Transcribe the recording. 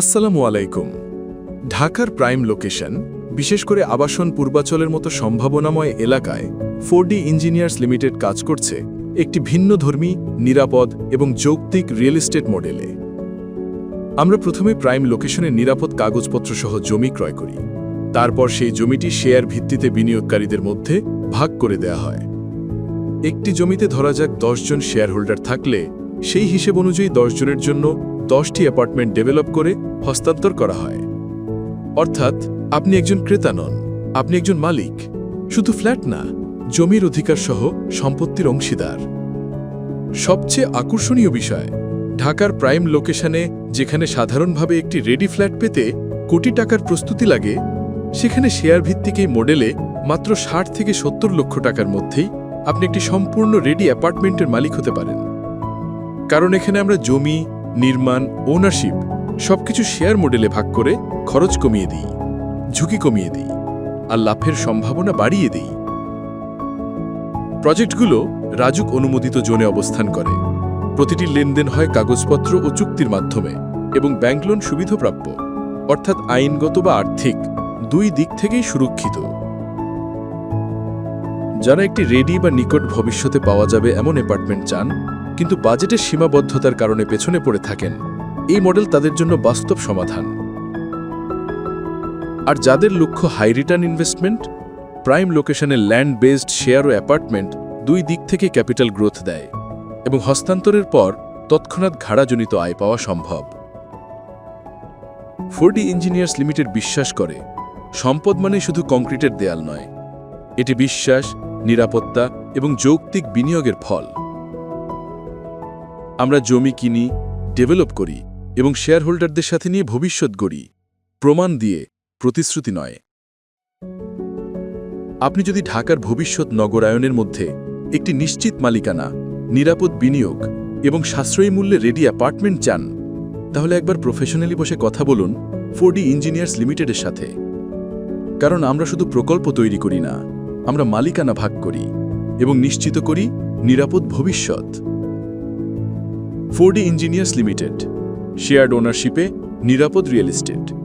আসসালামু আলাইকুম। ঢাকার প্রাইম লোকেশন, বিশেষ করে আবাসন পূর্বাচলের মতো সম্ভাবনাময় এলাকায় ফোর ইঞ্জিনিয়ার্স লিমিটেড কাজ করছে একটি ভিন্নধর্মী নিরাপদ এবং যৌক্তিক রিয়েল এস্টেট মডেলে। আমরা প্রথমে প্রাইম লোকেশনের নিরাপদ কাগজপত্র সহ জমি ক্রয় করি। তারপর সেই জমিটি শেয়ার ভিত্তিতে বিনিয়োগকারীদের মধ্যে ভাগ করে দেয়া হয়। একটি জমিতে ধরা যাক দশজন শেয়ার হোল্ডার থাকলে, সেই হিসেব অনুযায়ী দশজনের জন্য দশটি অ্যাপার্টমেন্ট ডেভেলপ করে হস্তান্তর করা হয়। অর্থাৎ, আপনি একজন ক্রেতা নন, আপনি একজন মালিক। শুধু ফ্ল্যাট না, জমির অধিকার সহ সম্পত্তির অংশীদার। সবচেয়ে আকর্ষণীয় বিষয়, ঢাকার প্রাইম লোকেশনে যেখানে সাধারণভাবে একটি রেডি ফ্ল্যাট পেতে কোটি টাকার প্রস্তুতি লাগে, সেখানে শেয়ার ভিত্তিক এই মডেলে মাত্র ষাট থেকে সত্তর লক্ষ টাকার মধ্যেই আপনি একটি সম্পূর্ণ রেডি অ্যাপার্টমেন্টের মালিক হতে পারেন। কারণ এখানে আমরা জমি নির্মাণ ওনারশিপ সবকিছু শেয়ার মডেলে ভাগ করে খরচ কমিয়ে দিই, ঝুঁকি কমিয়ে দিই আর লাভের সম্ভাবনা বাড়িয়ে দিই। প্রজেক্টগুলো রাজুক অনুমোদিত জোনে অবস্থান করে। প্রতিটি লেনদেন হয় কাগজপত্র ও চুক্তির মাধ্যমে এবং ব্যাংক লোন সুবিধাপ্রাপ্য, অর্থাৎ আইনগত বা আর্থিক, দুই দিক থেকেই সুরক্ষিত। যারা একটি রেডি বা নিকট ভবিষ্যতে পাওয়া যাবে এমন অ্যাপার্টমেন্ট চান কিন্তু বাজেটের সীমাবদ্ধতার কারণে পেছনে পড়ে থাকেন। এই মডেল তাদের জন্য বাস্তব সমাধান। আর যাদের লক্ষ্য হাই রিটার্ন ইনভেস্টমেন্ট প্রাইম লোকেশনে ল্যান্ড বেসড শেয়ার ও অ্যাপার্টমেন্ট দুই দিক থেকে ক্যাপিটাল গ্রোথ দেয় এবং হস্তান্তরের পর তৎক্ষণাৎ ঘাড়াজনিত আয় পাওয়া সম্ভব। ফোরডি ইঞ্জিনিয়ার্স লিমিটেড বিশ্বাস করে, সম্পদ মানে শুধু কংক্রিটের দেয়াল নয়। এটি বিশ্বাস, নিরাপত্তা এবং যৌক্তিক বিনিয়োগের ফল। আমরা জমি কিনি, ডেভেলপ করি এবং শেয়ার হোল্ডারদের সাথে নিয়ে ভবিষ্যৎ গড়ি। প্রমাণ দিয়ে প্রতিশ্রুতি নয়। আপনি যদি ঢাকার ভবিষ্যৎ নগরায়নের মধ্যে একটি নিশ্চিত মালিকানা, নিরাপদ বিনিয়োগ এবং সাশ্রয়ী মূল্যে রেডি অ্যাপার্টমেন্ট চান, তাহলে একবার প্রফেশনালি বসে কথা বলুন ফোরডি ইঞ্জিনিয়ার্স লিমিটেডের সাথে। কারণ আমরা শুধু প্রকল্প তৈরি করি না, আমরা মালিকানা ভাগ করি এবং নিশ্চিত করি নিরাপদ ভবিষ্যৎ। Four D engineers limited shared ওনারশিপে নিরাপদ রিয়েল এস্টেট।